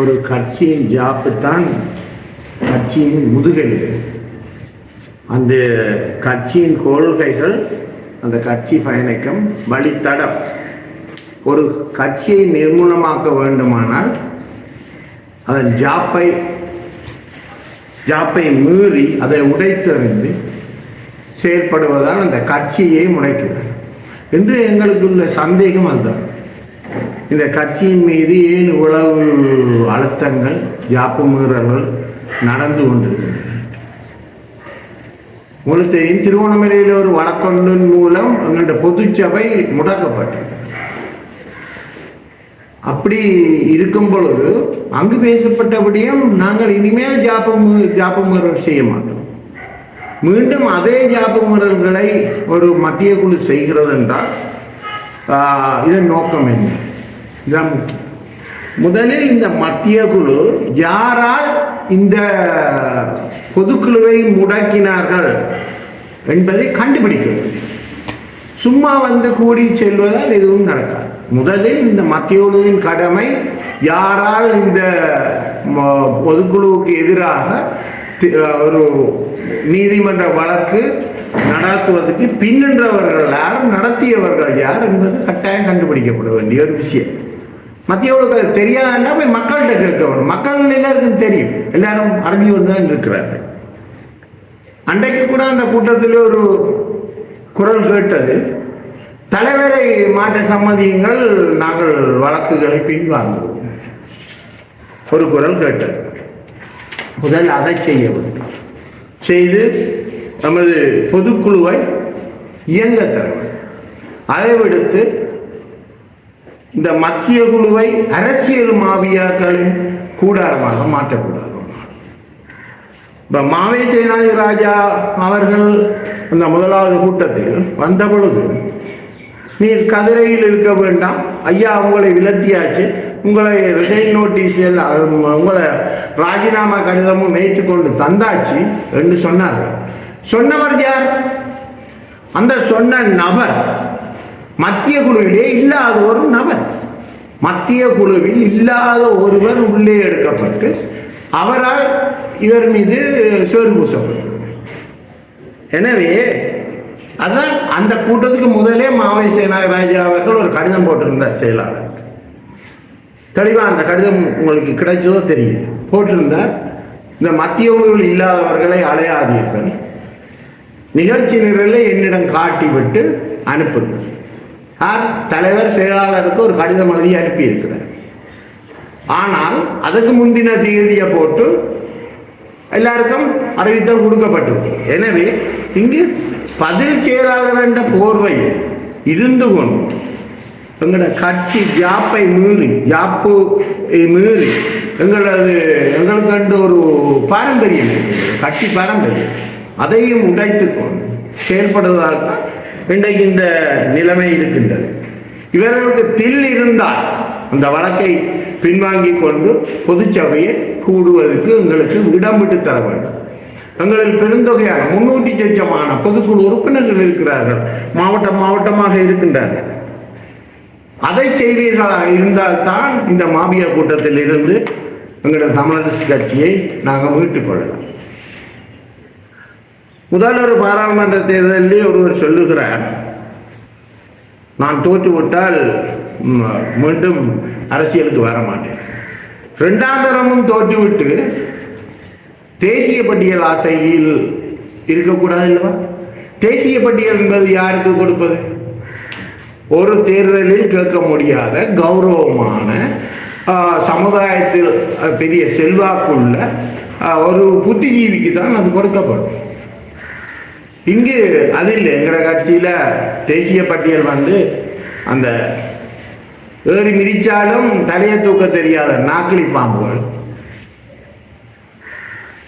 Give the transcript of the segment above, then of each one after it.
ஒரு கட்சியின் ஜாப்பு தான் கட்சியின் முதுகெலும்பு. அந்த கட்சியின் கொள்கைகள் அந்த கட்சி பயணிக்கும் வழித்தடம். ஒரு கட்சியை நிர்மூலமாக்க வேண்டுமானால் அதன் ஜாப்பை ஜாப்பை மீறி அதை உடைத்தறிந்து செயற்படுவதால் அந்த கட்சியை முடைக்கிறார் என்று எங்களுக்குள்ள சந்தேகம் அதுதான். இந்த கட்சியின் மீது ஏன் இவ்வளவு அழுத்தங்கள் யாப்பு மீறல்கள் நடந்து கொண்டிருக்கின்றன? உங்களுக்கு திருவண்ணாமலையில் ஒரு வழக்கொன்றின் மூலம் எங்களுடைய பொதுச்சபை முடக்கப்பட்டது அப்படி இருக்கும் பொழுது அங்கு பேசப்பட்டபடியும் நாங்கள் இனிமேல் ஜாபம் மீ- முறல் செய்ய மாட்டோம். மீண்டும் அதே ஜாப்பு முறல்களை ஒரு மத்திய குழு செய்கிறது என்றால் இதன் நோக்கம் என்ன? இதான் முக்கியம். முதலில் இந்த மத்திய குழு யாரால் இந்த பொதுக்குழுவை முடக்கினார்கள் என்பதை கண்டுபிடிக்க சும்மா வந்து கூடி செல்வதால் எதுவும் நடக்காது. முதலில் இந்த மத்திய குழுவின் கடமை யாரால் இந்த ம- பொதுக்குழுவுக்கு எதிராக ஒரு நீதிமன்ற வழக்கு நடத்துவதற்கு பின்னின்றவர்கள் யார் நடத்தியவர்கள் யார் என்பது கட்டாயம் கண்டுபிடிக்கப்பட வேண்டிய ஒரு விஷயம். மத்திய தெரியாதுன்னா போய் மக்கள்கிட்ட கேட்க வேணும். மக்கள் எல்லாருக்கும் தெரியும். எல்லாரும் அறிஞ்சு தான் இருக்கிறார்கள். அன்றைக்கு கூட அந்த கூட்டத்தில் ஒரு குரல் கேட்டது. தலைவரை மாற்ற சம்மதியுங்கள் நாங்கள் வழக்குகளை பின்வாங்குவோம். ஒரு குரல் கேட்டது. முதல் அதை செய்ய செய்து நமது பொதுக்குழுவை இயங்க தர அளவெடுத்து அதை விடுத்து இந்த மத்திய குழுவை அரசியல் மாவியாக்களின் கூடாரமாக மாற்றக்கூடாது. இப்போ மாவை சேனாதி ராஜா அவர்கள் அந்த முதலாவது கூட்டத்தில் வந்த பொழுது நீர் கதிரையில் இருக்க வேண்டாம். ஐயா உங்களை விலத்தியாச்சு. உங்களை ரிசைன் நோட்டீஸ் உங்களை ராஜினாமா கடிதமும் ஏற்றுக்கொண்டு தந்தாச்சு என்று சொன்னார்கள். சொன்னவர் யார்? அந்த சொன்ன நபர் மத்திய குழுவிலே இல்லாத ஒரு நபர். மத்திய குழுவில் இல்லாத ஒருவர் உள்ளே எடுக்கப்பட்டு அவரால் இவர் மீது சேறு பூசப்படுகிறது எனவே அதான் அந்த கூட்டத்துக்கு முதலே மாவை சேனாகராஜா அவர்கள் ஒரு கடிதம் போட்டிருந்தார் செயலாளர். தெளிவாக அந்த கடிதம் உங்களுக்கு கிடைச்சதோ தெரியும் போட்டிருந்தார் இந்த மத்திய குழுவில் இல்லாதவர்களை அலையாதீர்கள் நிகழ்ச்சி நிரலை என்னிடம் காட்டிவிட்டு அனுப்புங்கள். யார் தலைவர் செயலாளருக்கு ஒரு கடிதம் எழுதி அனுப்பியிருக்கிறார். ஆனால் அதுக்கு முந்தின தேதியை போட்டு எல்லாருக்கும் அறிவித்தல் கொடுக்கப்பட்டது எனவே இங்கு பதில் செயலாளர் என்ற போர்வையில் இருந்து கொண்டு எங்களோட கட்சி ஜாப்பை மீறி ஜாப்பு மீறி எங்களது எங்களுக்கு கண்டு ஒரு பாரம்பரியம் கட்சி பாரம்பரியம் அதையும் உடைத்து கொண்டு செயல்படுவதால் தான் இன்றைக்கு இந்த நிலைமை இருக்கின்றது. இவர்களுக்கு தில் இருந்தால் அந்த வழக்கை பின்வாங்கி கொண்டு பொதுச்சபையை கூடுவதற்கு எங்களுக்கு இடம் விட்டு தர வேண்டும். எங்களில் பெருந்தொகையான முன்னூற்றி சொச்சமான பொதுக்குழு உறுப்பினர்கள் இருக்கிறார்கள். மாவட்டம் மாவட்டமாக இருக்கின்றார்கள். அதை செய்வீர்களாக இருந்தால்தான் இந்த மாபியா கூட்டத்தில் இருந்து எங்களோட தமிழரசு கட்சியை நாங்கள் மீட்டுக் கொள்ளலாம். முதல்வர் பாராளுமன்ற தேர்தலில் ஒருவர் சொல்லுகிறார் நான் தோற்றுவிட்டால் மீண்டும் அரசியலுக்கு வர மாட்டேன். ரெண்டாம் தரமும் தோற்றுவிட்டு தேசிய பட்டியல் ஆசையில் இருக்கக்கூடாது இல்லவா தேசிய பட்டியல் என்பது யாருக்கு கொடுப்பது? ஒரு தேர்தலில் கேட்க முடியாத கௌரவமான சமுதாயத்தில் பெரிய செல்வாக்குள்ள ஒரு புத்திஜீவிக்கு தான் அது கொடுக்கப்படும். இங்கு அது இல்லை. எங்கட கட்சியில் தேசிய பட்டியல் வந்து அந்த ஏறி மிதிச்சாலும் தலையை தூக்க தெரியாத நாக்கிலி பாம்புகள்.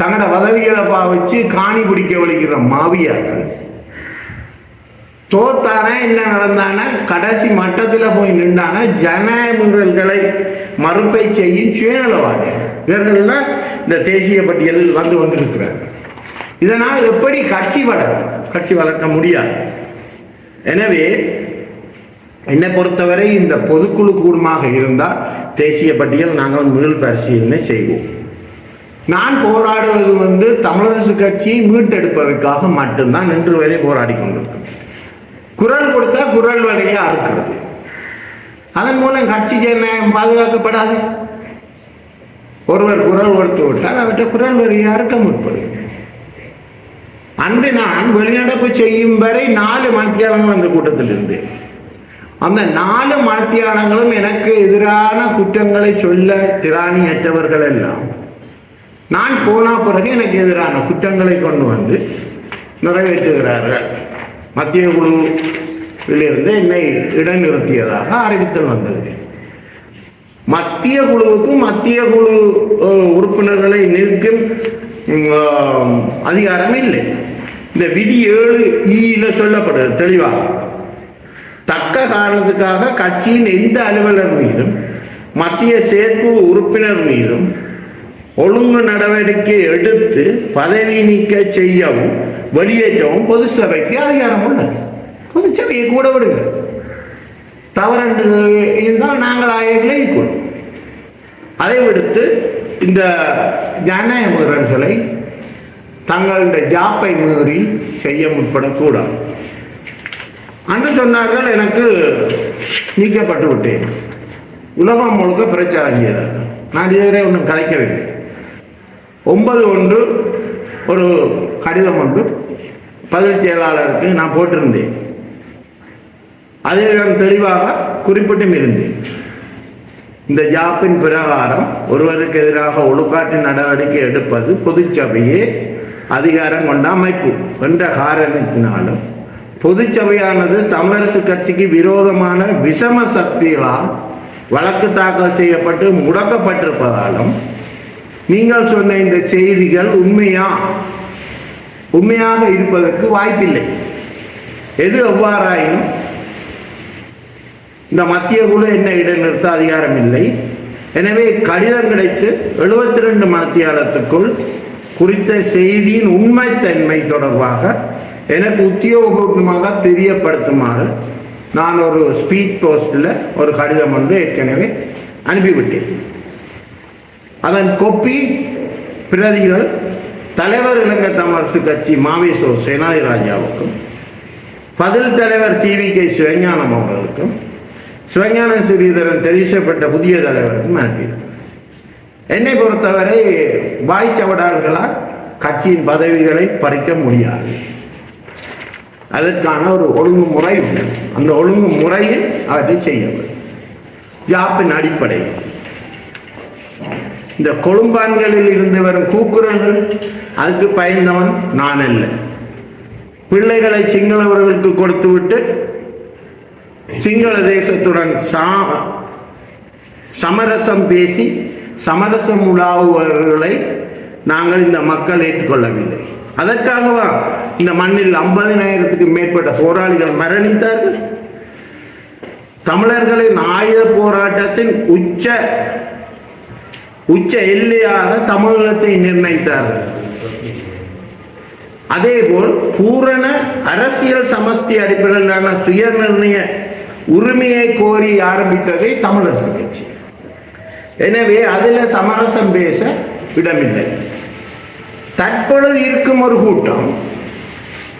தங்களோட வதவிகளை பாவிச்சு காணி பிடிக்க வலிக்கிற மாவியாக்கள். தோத்தானா என்ன நடந்தானா? கடைசி மட்டத்தில் போய் நின்றானா ஜனமுறல்களை மறுப்பை செய்யும் சுயநலவாதி இவர்கள்லாம் இந்த தேசிய பட்டியலில் வந்து கொண்டிருக்கிறார்கள். இதனால் எப்படி கட்சி வளரும் கட்சி வளர்க்க முடியாது? எனவே என்னை பொறுத்தவரை இந்த பொதுக்குழு கூடுமாக இருந்தால் தேசிய பட்டியல் நாங்கள் முதல் பரிசீலனை செய்வோம். நான் போராடுவது வந்து தமிழரசு கட்சியை மீட்டெடுப்பதற்காக மட்டும்தான் இன்று வரை போராடி கொண்டிருக்கேன் குரல் கொடுத்தா குரல் வழியா இருக்கிறது. அதன் மூலம் கட்சிக்கு என்ன பாதுகாக்கப்படாது? ஒருவர் குரல் கொடுத்து விட்டால் அவற்றை குரல் வழியாக இருக்க முற்படுகிறது. அன்று நான் வெளிநடப்பு செய்யும் வரை நாலு மத்தியாளங்கள் அந்த கூட்டத்தில் இருந்தேன். அந்த நாலு மத்தியாளங்களும் எனக்கு எதிரான குற்றங்களை சொல்ல திராணியற்றவர்கள் எல்லாம். நான் போன பிறகு எனக்கு எதிரான குற்றங்களை கொண்டு வந்து நிறைவேற்றுகிறார்கள். மத்திய குழுவிலிருந்து என்னை இடைநிறுத்தியதாக அறிவித்தல் வந்தது. மத்திய குழுவுக்கும் மத்திய குழு உறுப்பினர்களை நிற்கும் அதிகாரம் இல்லை. இந்த விதி ஏழு ஈல சொல்லப்படுது தெளிவாக தக்க காரணத்துக்காக கட்சியின் எந்த அலுவலர் மீதும் மத்திய செயற்குழு உறுப்பினர் மீதும் ஒழுங்கு நடவடிக்கை எடுத்து பதவி நீக்க செய்யவும் வெளியேற்றவும் பொது சபைக்கு அதிகாரம் உள்ளது. பொது சபையை கூட விடுங்க. தவறென்று இருந்தால் நாங்கள் ஆயர்களை கொள்வோம் அதை விடுத்து இந்த ஜனநாயக மீறல்களை தங்களுடைய ஜாப்பை மீறி செய்ய முற்படக்கூடாது. அன்று சொன்னார்கள் எனக்கு நீக்கப்பட்டு விட்டேன் உலகம் முழுக்க பிரச்சாரம் செய்தார் நான் இதுவரை ஒன்றும் கலைக்கவில்லை. ஒன்பது ஒன்று ஒரு கடிதம் ஒன்று பதில் செயலாளருக்கு நான் போட்டிருந்தேன். அதில் நான் தெளிவாக குறிப்பிட்டும் இருந்தேன். இந்த ஜாப்பின் பிரகாரம் ஒருவருக்கு எதிராக ஒழுக்காட்டு நடவடிக்கை எடுப்பது பொதுச்சபையே அதிகாரம் கொண்ட அமைப்பு. என்ற காரணத்தினாலும் பொதுச்சபையானது தமிழரசு கட்சிக்கு விரோதமான விஷம சக்திகளால் வழக்கு தாக்கல் செய்யப்பட்டு முடக்கப்பட்டிருப்பதாலும் நீங்கள் சொன்ன இந்த செய்திகள் உண்மையா? உண்மையாக இருப்பதற்கு வாய்ப்பில்லை. எது எவ்வாறாயினும் இந்த மத்திய குழு என்ன இடைநிறுத்த அதிகாரம் இல்லை. எனவே கடிதம் கிடைத்து எழுபத்தி ரெண்டு மத்தியாலத்துக்குள் குறித்த செய்தியின் உண்மைத்தன்மை தொடர்பாக எனக்கு உத்தியோகபூர்வமாக தெரியப்படுத்துமாறு நான் ஒரு ஸ்பீட் போஸ்டில் ஒரு கடிதம் வந்து ஏற்கனவே அனுப்பிவிட்டேன். அதன் கொப்பி பிரதிகள் தலைவர் இலங்கை தமிழரசு கட்சி மாவேசோ சேனாதி ராஜாவுக்கும் பதில் தலைவர் சி வி கே சிவஞானம் அவர்களுக்கும் சிவஞான ஸ்ரீதரன் தெரிவிக்கப்பட்ட புதிய தலைவருக்கும் அனுப்பியிருக்கிறார் என்னை பொறுத்தவரை வாய்ச்சவடால்களால் கட்சியின் பதவிகளை பறிக்க முடியாது. அதற்கான ஒரு ஒழுங்குமுறை உண்டு. அந்த ஒழுங்குமுறையில் அவற்றை செய்ய யாப்பின் அடிப்படையில். இந்த கொழும்பான்களில் இருந்து வரும் கூக்குரல்கள் அதுக்கு பயந்தவன் நான் அல்ல. பிள்ளைகளை சிங்களவர்களுக்கு கொடுத்துவிட்டு சிங்கள தேசத்துடன் சா- சமரசம் பேசி சமரசம் உலாவுபவர்களை நாங்கள் இந்த மக்கள் ஏற்றுக்கொள்ளவில்லை. அதற்காகவா இந்த மண்ணில் ஐம்பதினாயிரத்துக்கு மேற்பட்ட போராளிகள் மரணித்தார்கள்? தமிழர்களின் ஆயுத போராட்டத்தின் உச்ச உச்ச எல்லையாக தமிழகத்தை நிர்ணயித்தார்கள். அதேபோல் பூரண அரசியல் சமஷ்டி அடிப்படையிலான சுய நிர்ணய உரிமையை கோரி ஆரம்பித்ததை தமிழரசு கட்சி. எனவே அதில் சமரசம் பேச இடமில்லை. தற்பொழுது இருக்கும் ஒரு கூட்டம்.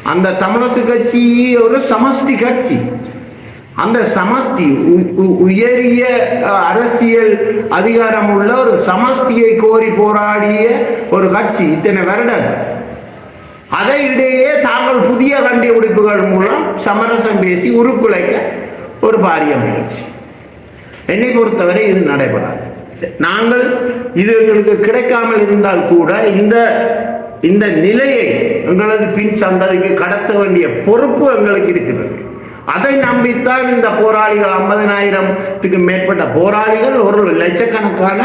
அந்த தமிழரசு கட்சி ஒரு சமஷ்டி கட்சி. அந்த சமஷ்டி உ- உ- உயரிய அரசியல் அதிகாரம் உள்ள ஒரு சமஷ்டியை கோரி போராடிய ஒரு கட்சி இத்தனை வருடம். அதை இடையே தாங்கள் புதிய கண்டுபிடிப்புகள் மூலம் சமரசம் பேசி உருக்குலைக்க ஒரு பாரிய முயற்சி. என்னை பொறுத்தவரை இது நடைபெறாது. நாங்கள் இது எங்களுக்கு கிடைக்காமல் இருந்தால் கூட இந்த இந்த நிலையை எங்களது பின் சந்ததிக்கு கடத்த வேண்டிய பொறுப்பு எங்களுக்கு இருக்கிறது. அதை நம்பித்தான் இந்த போராளிகள் ஐம்பதனாயிரத்துக்கு மேற்பட்ட போராளிகள் ஒரு லட்சக்கணக்கான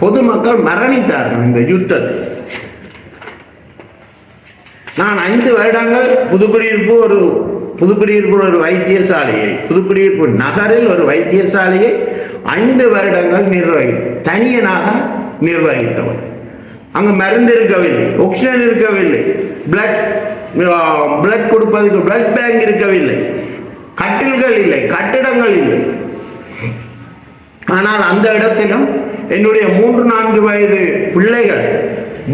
பொதுமக்கள் மரணித்தார்கள் இந்த யுத்தத்தில். நான் ஐந்து வருடங்கள் புதுக்குடியிருப்பு ஒரு புதுக்குடியிருப்பு ஒரு வைத்தியசாலையை புதுக்குடியிருப்பு நகரில் ஒரு வைத்தியசாலையை ஐந்து வருடங்கள் நிர்வகி தனியனாக நிர்வகித்தவர். அங்கு மருந்து இருக்கவில்லை ஆக்சிஜன் இருக்கவில்லை பிளட் பிளட் கொடுப்பதற்கு பிளட் பேங்க் இருக்கவில்லை. கட்டில்கள் இல்லை கட்டிடங்கள் இல்லை. ஆனால் அந்த இடத்திலும் என்னுடைய மூன்று நான்கு வயது பிள்ளைகள்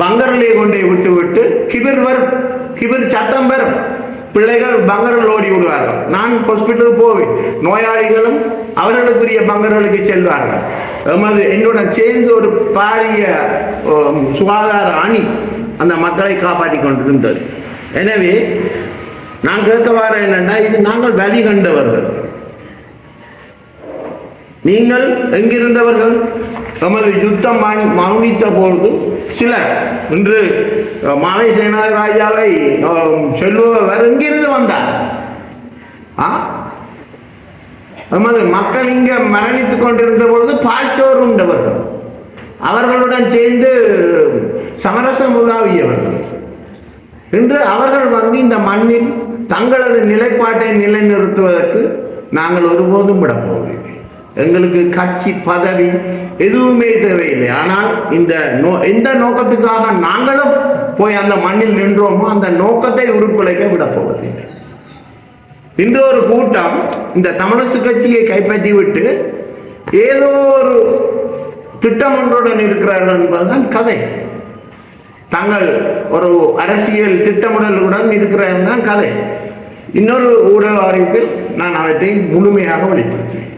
பங்கரிலே கொண்டே விட்டு விட்டு கிபிர் வரும் கிபிர் சத்தம் வரும். பிள்ளைகள் பங்கரில் ஓடி விடுவார்கள். நான் ஹாஸ்பிட்டலுக்கு போவேன். நோயாளிகளும் அவர்களுக்குரிய பங்கர்களுக்கு செல்வார்கள். எமது என்னுடன் சேர்ந்து ஒரு பாரிய சுகாதார அணி அந்த மக்களை காப்பாற்றி கொண்டிருந்தது எனவே நான் கேட்க வர என்னன்னா இது நாங்கள் வழி கண்டவர்கள். நீங்கள் எங்கிருந்தவர்கள்? தமது யுத்தம் மௌனித்த பொழுது சிலர் இன்று அஹ், மாலை சேனாதிராஜாவை செல்பவர் எங்கிருந்து வந்தார்? ஆ? நமது மக்கள் இங்கே மரணித்து கொண்டிருந்த பொழுது பால்சோறு உண்டவர்கள். அவர்களுடன் சேர்ந்து சமரச முகாவியவர்கள் இன்று அவர்கள் வந்து இந்த மண்ணில் தங்களது நிலைப்பாட்டை நிலைநிறுத்துவதற்கு நாங்கள் ஒருபோதும் விடப்போவதில்லை எங்களுக்கு கட்சி பதவி எதுவுமே தேவையில்லை. ஆனால் இந்த நோ எந்த நோக்கத்துக்காக நாங்களும் போய் அந்த மண்ணில் நின்றோமோ அந்த நோக்கத்தை உருக்குலைக்க விடப் போவதில்லை. இன்று ஒரு கூட்டம் இந்த தமிழரசு கட்சியை கைப்பற்றி விட்டு ஏதோ ஒரு திட்டம் ஒன்றுடன் இருக்கிறார்கள் என்பதுதான் கதை. தாங்கள் ஒரு அரசியல் திட்டமிடலுடன் இருக்கிறார்கள் தான் கதை. இன்னொரு ஊடக அறிவிப்பில் நான் அவற்றை முழுமையாக வெளிப்படுத்தினேன்